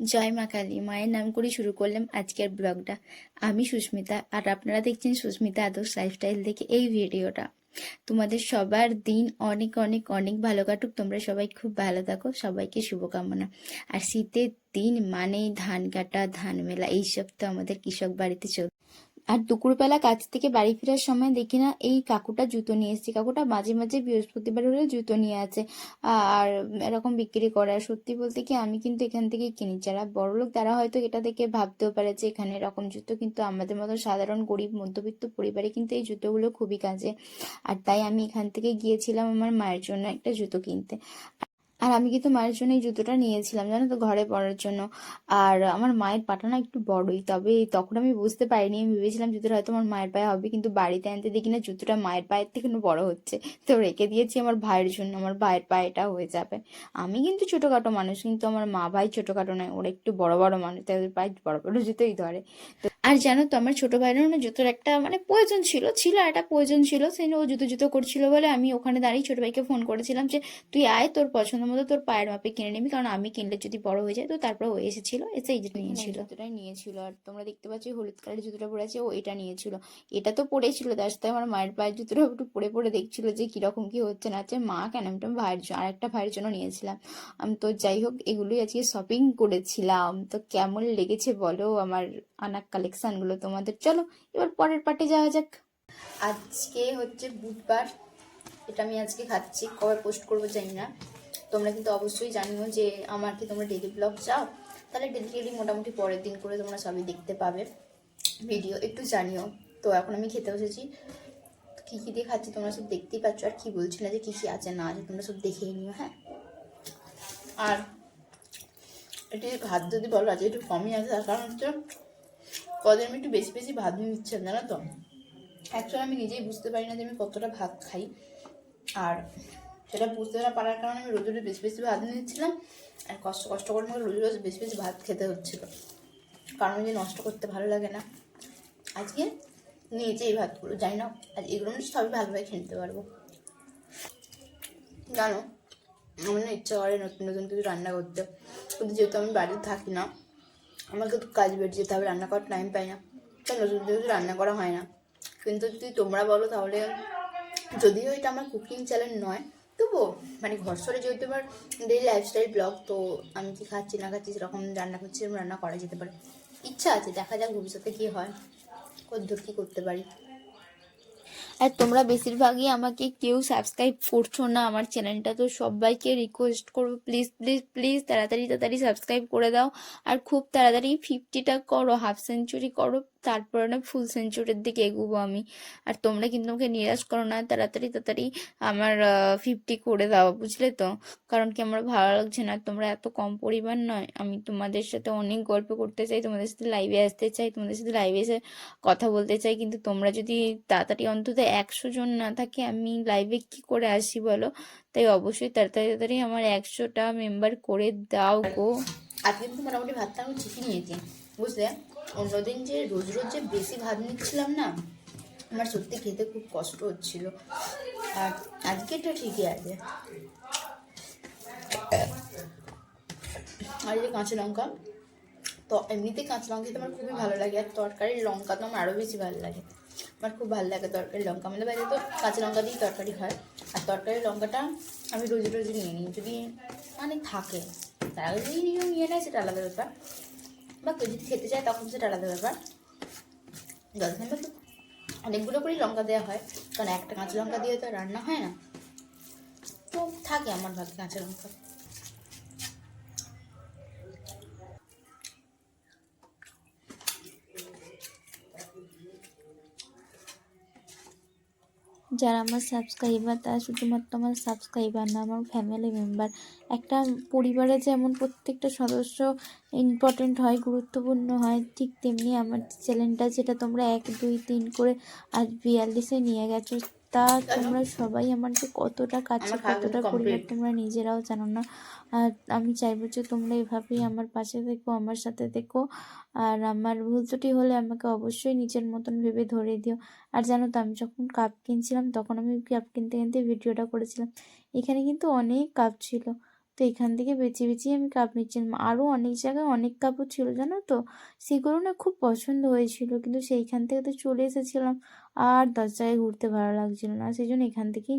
জয় মা কালী, মায়ের নাম করে শুরু করলাম আজকের ব্লগটা। আমি সুস্মিতা, আর আপনারা দেখছেন সুস্মিতা আদর্শ লাইফস্টাইল দেখে এই ভিডিওটা। তোমাদের সবার দিন অনেক অনেক অনেক ভালো কাটুক। তোমরা সবাই খুব ভালো থাকো, সবাইকে শুভকামনা। আর শীতের দিন মানে ধান কাটা, ধান মেলা, এইসব তো আমাদের কৃষক বাড়িতে চল আর দুপুরবেলা কাজ থেকে বাড়ি ফেরার সময় দেখি না, এই কাকুটা জুতো নিয়ে এসেছে। কাকুটা মাঝে মাঝে বৃহস্পতিবার হলে জুতো নিয়ে আছে। আর এরকম বিক্রি করে। আর সত্যি বলতে কি, আমি কিন্তু এখান থেকে কিনি। যারা বড় লোক, তারা হয়তো এটা দেখে ভাবতেও পারে যে, এখানে এরকম জুতো, কিন্তু আমাদের মতো সাধারণ গরিব, মধ্যবিত্ত পরিবারে কিন্তু এই জুতোগুলো খুবই কাজে। আর তাই আমি এখান থেকে গিয়েছিলাম আমার মায়ের জন্য একটা জুতো কিনতে। আর আমি কিন্তু মায়ের জন্য এই জুতোটা নিয়েছিলাম, জানো তো, ঘরে পরার জন্য। আর আমার মায়ের পাটা না একটু বড়ই, তবে তখন আমি বুঝতে পারিনি। আমি ভেবেছিলাম জুতোটা হয়তো আমার মায়ের পায়ে হবে, কিন্তু বাড়িতে আনতে দেখি না জুতোটা মায়ের পায়ের থেকে বড় হচ্ছে। তো রেখে দিয়েছি আমার ভাইয়ের জন্য, আমার ভাইয়ের পায়েটা হয়ে যাবে। আমি কিন্তু ছোটোখাটো মানুষ, কিন্তু আমার মা ভাই ছোটোখাটো নয়, ওরা একটু বড় বড় মানুষ, তাদের পায়ে বড় বড় জুতোই ধরে। তো আর জানো তো, আমার ছোটো ভাইয়েরও না জুতোর একটা মানে প্রয়োজন ছিল ছিল একটা প্রয়োজন ছিল। সেই ও জুতো জুতো করছিল বলে আমি ওখানে দাঁড়িয়ে ছোট ভাইকে ফোন করেছিলাম যে, তুই আয়, তোর পছন্দ মতো তোর পায়ের মাপে কিনে নিবি কারণ আমি কিনলে যদি বড় হয়ে যায় তো তারপর ও এসেছিল এসে এই জুতো নিয়েছিল। জুতোটাই নিয়েছিল। আর তোমরা দেখতে পাচ্ছ হলুদ কালারের জুতোটা পরে আছে ও এটা নিয়েছিল। এটা তো পড়েছিল তার সাথে আমার মায়ের পায়ের জুতোটা একটু পরে পরে দেখছিল যে কীরকম কি হচ্ছে। না হচ্ছে মা কেন? আমি ভাইয়ের জন্য আরেকটা ভাইয়ের জন্য নিয়েছিলাম। আমি তো যাই হোক এগুলোই আজকে শপিং করেছিলাম। তো কেমন লেগেছে বলো আমার আনা কালেকশনগুলো তোমাদের? চলো এবার পরের পার্টে যাওয়া যাক। আজকে হচ্ছে বুধবার এটা আমি আজকে খাচ্ছি কবে পোস্ট করব জানি না। তোমরা কিন্তু অবশ্যই জানিও যে আমার কি তোমরা ডেলি ব্লগ চাও? তাহলে ডেলি ডেলি মোটামুটি পরের দিন করে তোমরা সবই দেখতে পাবে। ভিডিও একটু জানিও। তো এখন আমি খেতে বসেছি। কী কী দিয়ে খাচ্ছি তোমরা সব দেখতেই পাচ্ছ। আর কি বলছি না যে কী কী আছে না আছে তোমরা সব দেখেই নিও হ্যাঁ? আর এটি ভাত যদি বলো আছে একটু কমই আছে, তার কারণ হচ্ছে কদিন আমি একটু বেশি বেশি ভাত নিয়ে জানো তো? অ্যাকচুয়ালি আমি নিজেই বুঝতে পারি না যে আমি কতটা ভাত খাই। আর সেটা বুঝতে না পারার কারণে আমি রোজ রোজ বেশি বেশি ভাত নিচ্ছিলাম। আর কষ্ট কষ্ট করে আমাকে রোজ রোজ বেশি বেশি ভাত খেতে হচ্ছিল। কারণ যে নষ্ট করতে ভালো লাগে না। আজকে নিয়েছি এই ভাতগুলো, জানি না আজ এগুলো সবই ভালোভাবে খেয়ে নিতে পারব। জানো, আমার না ইচ্ছা করে নতুন নতুন কিছু রান্না করতে। কিন্তু যেহেতু আমি বাড়িতে থাকি না, আমাকে তো কাজ বেড়ে যেতে হবে, রান্না করার টাইম পাই না। তাই নতুন কিছু রান্না করা হয় না। কিন্তু যদি তোমরা বলো তাহলে, যদিও এটা আমার কুকিং চ্যানেল নয় তবুও মানে ঘর সরে যেহেতু আমার ডেলি লাইফস্টাইল ব্লগ তো আমি কি খাচ্ছি, না খাচ্ছি সেরকম রান্না করছি, সেরকম রান্না করা যেতে পারে। ইচ্ছা আছে, দেখা যাক ভবিষ্যতে কী হয়, কদ্দূর কী করতে পারি। আর তোমরা বেশিরভাগই আমাকে কেউ সাবস্ক্রাইব করছ না, আমার চ্যানেলটা তো সবাইকে রিকোয়েস্ট করব প্লিজ প্লিজ প্লিজ তাড়াতাড়ি তাড়াতাড়ি সাবস্ক্রাইব করে দাও। আর খুব তাড়াতাড়ি ফিফটিটা করো হাফ সেঞ্চুরি করো তারপরে না ফুল সেঞ্চুরির দিকে এগোবো আমি। আর তোমরা কিন্তু আমাকে নিরাশ করো না, তাড়াতাড়ি তাড়াতাড়ি আমার ফিফটি করে দাও, বুঝলে তো? কারণ কি আমার ভালো লাগছে না। তোমরা এত কম পরিমাণ নয়, আমি তোমাদের সাথে অনেক গল্প করতে চাই, তোমাদের সাথে লাইভে আসতে চাই, তোমাদের সাথে লাইভে এসে কথা বলতে চাই। কিন্তু তোমরা যদি তাড়াতাড়ি অন্তত একশো জন না থাকে, আমি লাইভে কি করে আসি বলো? তাই অবশ্যই তাড়াতাড়ি তাড়াতাড়ি আমার একশোটা মেম্বার করে দাও গো। আজকে কিন্তু মোটামুটি ভাতটা আমি ঠিকই নিয়েছি, বুঝলে? অন্যদিন যে রোজ রোজ যে বেশি ভাত নিচ্ছিলাম না, আমার সত্যি খেতে খুব কষ্ট হচ্ছিল। আর আজকে এটা ঠিকই আছে। আর যে কাঁচা লঙ্কা, তো এমনিতে কাঁচা লঙ্কা খেতে আমার খুবই ভালো লাগে, আর তরকারির লঙ্কা তো আমার আরও বেশি ভালো লাগে। আমার খুব ভালো লাগে তরকারি লঙ্কা, আমাদের বাড়িতে তো কাঁচা লঙ্কা দিয়েই তরকারি হয়। আর তরকারির লঙ্কাটা আমি রোজ রোজ নিয়ে নিই, যদি মানে থাকে। তার যদি নিয়ে নেয়, সেটা আলাদা ব্যাপার। বা কেউ যদি খেতে চায়, তখন সেটা আলাদা ব্যাপার। যতক্ষণ তো অনেকগুলো করেই লঙ্কা দেওয়া হয়, কারণ একটা কাঁচা লঙ্কা দিয়ে তো রান্না হয় না। তো থাকে আমার ভাগে কাঁচা লঙ্কা। যারা আমার সাবস্ক্রাইবার তারা শুধুমাত্র আমার সাবস্ক্রাইবার না, আমার ফ্যামিলি মেম্বার একটা পরিবারে যেমন প্রত্যেকটা সদস্য ইম্পর্টেন্ট হয়, গুরুত্বপূর্ণ হয়, ঠিক তেমনি আমার চ্যানেলটা যেটা তোমরা এক, দুই, তিন করে আজ বিয়াল্লিশে নিয়ে গেছো তা তোমরা সবাই আমার যে কতটা কাছে কতটা পরিবার তোমরা নিজেরাও জানো না। আর আমি চাইব যে তোমরা এভাবেই আমার পাশে থেকো আমার সাথে থেকো। আর আমার ভুল ত্রুটি হলে আমাকে অবশ্যই নিজের মতন ভেবে ধরে দিও। আর জানো তো আমি যখন কাপ কিনছিলাম তখন আমি কাপ কিনতে কিনতে ভিডিওটা করেছিলাম। এখানে কিন্তু অনেক কাপ ছিল। তো এখান থেকে বেছে বেছিয়ে আমি কাপ নিচ্ছিলাম। আরও অনেক জায়গায় অনেক কাপড় ছিল, জানো তো? সেগুলো না খুব পছন্দ হয়েছিল, কিন্তু সেইখান থেকে তো চলে এসেছিলাম। আর দশ জায়গায় ঘুরতে ভালো লাগছিল না, সেই জন্য এখান থেকেই